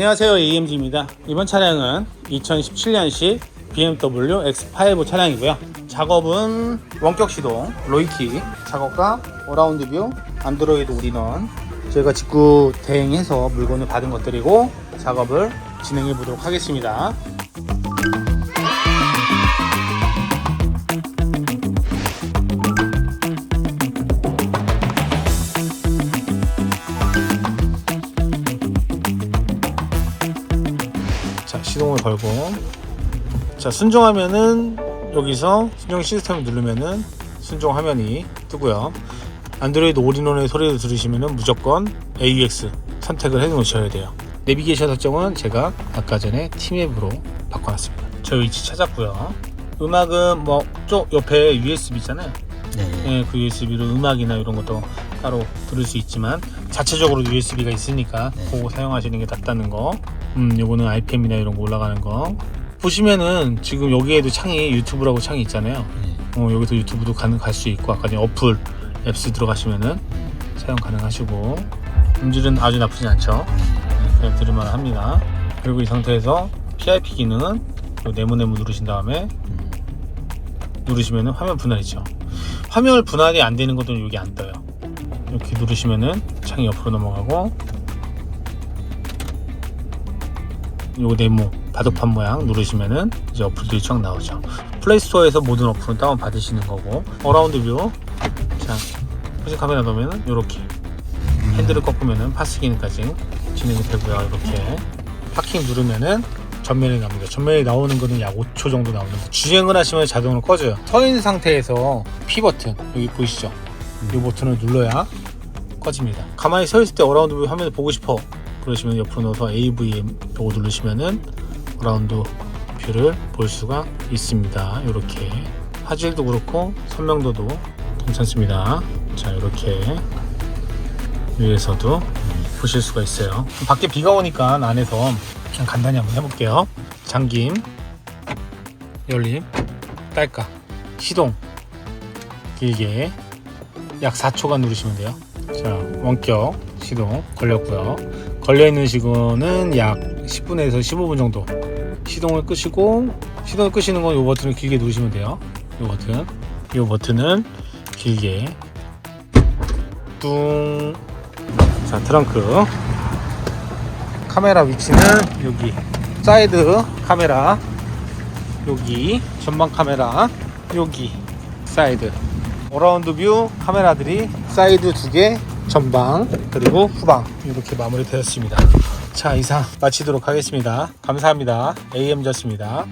안녕하세요 AMG입니다. 이번 차량은 2017년식 BMW X5 차량이고요. 작업은 원격 시동 로이키 작업과 어라운드 뷰 안드로이드 올인원 저희가 직구 대행해서 물건을 받은 것들이고 작업을 진행해 보도록 하겠습니다 자 시동을 걸고. 자 순종하면은 여기서 순종 시스템을 누르면은 순종 화면이 뜨고요. 안드로이드 올인원의 소리를 들으시면은 무조건 AUX 선택을 해 놓으셔야 돼요. 내비게이션 설정은 제가 아까 전에 팀앱으로 바꿔놨습니다. 저 위치 찾았고요. 음악은 뭐 쪽 옆에 USB 있잖아요. 네. 예, 그 USB로 음악이나 이런 것도 따로 들을 수 있지만 자체적으로 USB가 있으니까 네. 그거 사용하시는 게 낫다는 거. 음, 요거는 RPM이나 이런 거 올라가는 거. 보시면은 지금 여기에도 창이 유튜브라고 창이 있잖아요. 네. 어, 여기서 유튜브도 가능 갈수 있고 아까 전에 어플 앱스 들어가시면은 사용 가능하시고 음질은 아주 나쁘지 않죠. 네, 그냥 들을만 합니다. 그리고 이 상태에서 PIP 기능은 요 네모네모 누르신 다음에 누르시면은 화면 분할이죠. 화면 분할이 안 되는 것도 여기 안 떠요. 이렇게 누르시면은 창이 옆으로 넘어가고 요 네모 바둑판 모양 누르시면은 이제 어플들이 쫙 나오죠. 플레이스토어에서 모든 어플은 다운 받으시는 거고 어라운드 뷰. 자, 후진 카메라 넣으면은 요렇게 핸들을 꺾으면은 파스 기능까지 진행이 되고요. 이렇게 파킹 누르면은 전면에 나옵니다. 전면에 나오는 거는 약 5초 정도 나오는 거. 주행을 하시면 자동으로 꺼져요. 서 있는 상태에서 P 버튼 여기 보이시죠? 이 버튼을 눌러야 꺼집니다. 가만히 서 있을 때 어라운드 뷰 화면을 보고 싶어 그러시면 옆으로 넣어서 AVM 요거 누르시면은 어라운드 뷰를 볼 수가 있습니다. 이렇게 화질도 그렇고 선명도도 괜찮습니다. 자 이렇게 위에서도 보실 수가 있어요. 밖에 비가 오니까 안에서 좀 간단히 한번 해볼게요. 잠김, 열림, 딸까, 시동 길게 약 4초간 누르시면 돼요. 자 원격 시동 걸렸고요. 걸려 있는 시간은 약 10분에서 15분 정도. 시동을 끄시고 시동을 끄시는 건 이 버튼을 길게 누르시면 돼요. 이 버튼, 이 버튼은 길게 뚱. 자 트렁크 카메라 위치는 여기 사이드 카메라 여기 전방 카메라 여기 사이드 어라운드 뷰 카메라들이 사이드 두개 전방 그리고 후방. 이렇게 마무리 되었습니다. 자 이상 마치도록 하겠습니다. 감사합니다. AM졌습니다